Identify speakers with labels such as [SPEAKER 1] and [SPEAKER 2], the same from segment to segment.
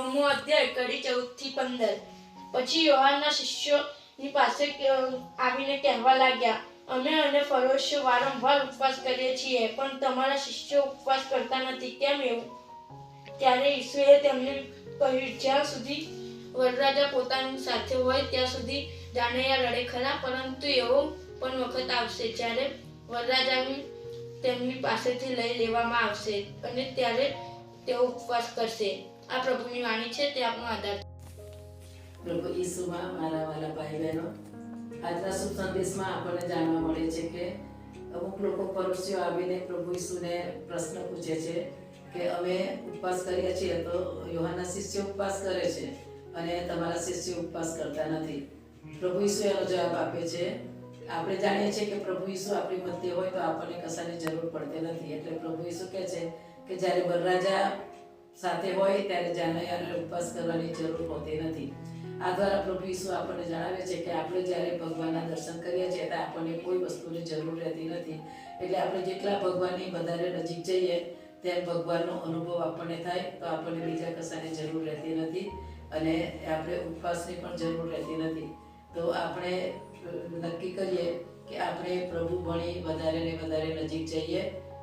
[SPEAKER 1] અધ્યાય કડી ચૌદથી પંદર. પછી યોહાનના શિષ્યોની પાસે આવીને કહેવા લાગ્યા, અમે અને ફરોશ વારંવાર ઉપવાસ કરીએ છીએ, પણ તમારા શિષ્યો ઉપવાસ કરતા નથી. કેમ એવું? ત્યારે ઈસુએ તેમને કહ્યું, જ્યાં સુધી વરરાજા પોતાની સાથે હોય, ત્યાં સુધી જાનૈયા રડે ખરા, પરંતુ એવો પણ વખત આવશે જ્યારે વરરાજા તેમની પાસેથી લઈ લેવામાં આવશે અને ત્યારે તેઓ ઉપવાસ કરશે. આ પ્રભુની વાણી છે, તે આપણો આધાર
[SPEAKER 2] પ્રભુ ઈસુમાં મારા વાલા ભાઈ બહેનો આજના શુભ સંદેશમાં આપણને જાણવા મળે છે કે અમુક લોકો પરસ્યો આવીને પ્રભુ ઈસુને પ્રશ્ન પૂછે છે કે અમે ઉપવાસ કરીએ છીએ તો યોહાના શિષ્ય ઉપવાસ કરે છે અને તમારા શિષ્ય ઉપવાસ કરતા નથી. પ્રભુ ઈસુ એનો જવાબ આપે છે, આપણે જાણીએ છીએ કે પ્રભુ ઈસુ આપણી મધ્ય હોય તો આપણને કશાની જરૂર પડતી નથી. એટલે પ્રભુ ઈસુ કહે છે કે જ્યારે વરરાજા સાથે હોય ત્યારે જાનૈયાને ઉપવાસ કરવાની જરૂર હોતી નથી. આ દ્વારા પ્રભુ ઈસુ આપણને જણાવે છે કે આપણે જ્યારે ભગવાનના દર્શન કરીએ છીએ ત્યારે આપણને કોઈ વસ્તુની જરૂર રહેતી નથી. એટલે આપણે જેટલા ભગવાનની વધારે નજીક જઈએ, તેમ ભગવાનનો અનુભવ આપણને થાય તો આપણને બીજા કશાની જરૂર રહેતી નથી અને આપણે ઉપવાસની પણ જરૂર રહેતી નથી. તો આપણે નક્કી કરીએ કે આપણે પ્રભુ ભણી વધારે ને વધારે નજીક જઈએ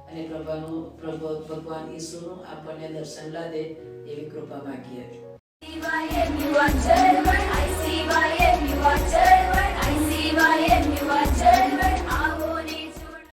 [SPEAKER 2] અને પ્રભાનું પ્રભુ ભગવાન ઈસુનું આપણને દર્શન લાદે એવી કૃપા માગીએ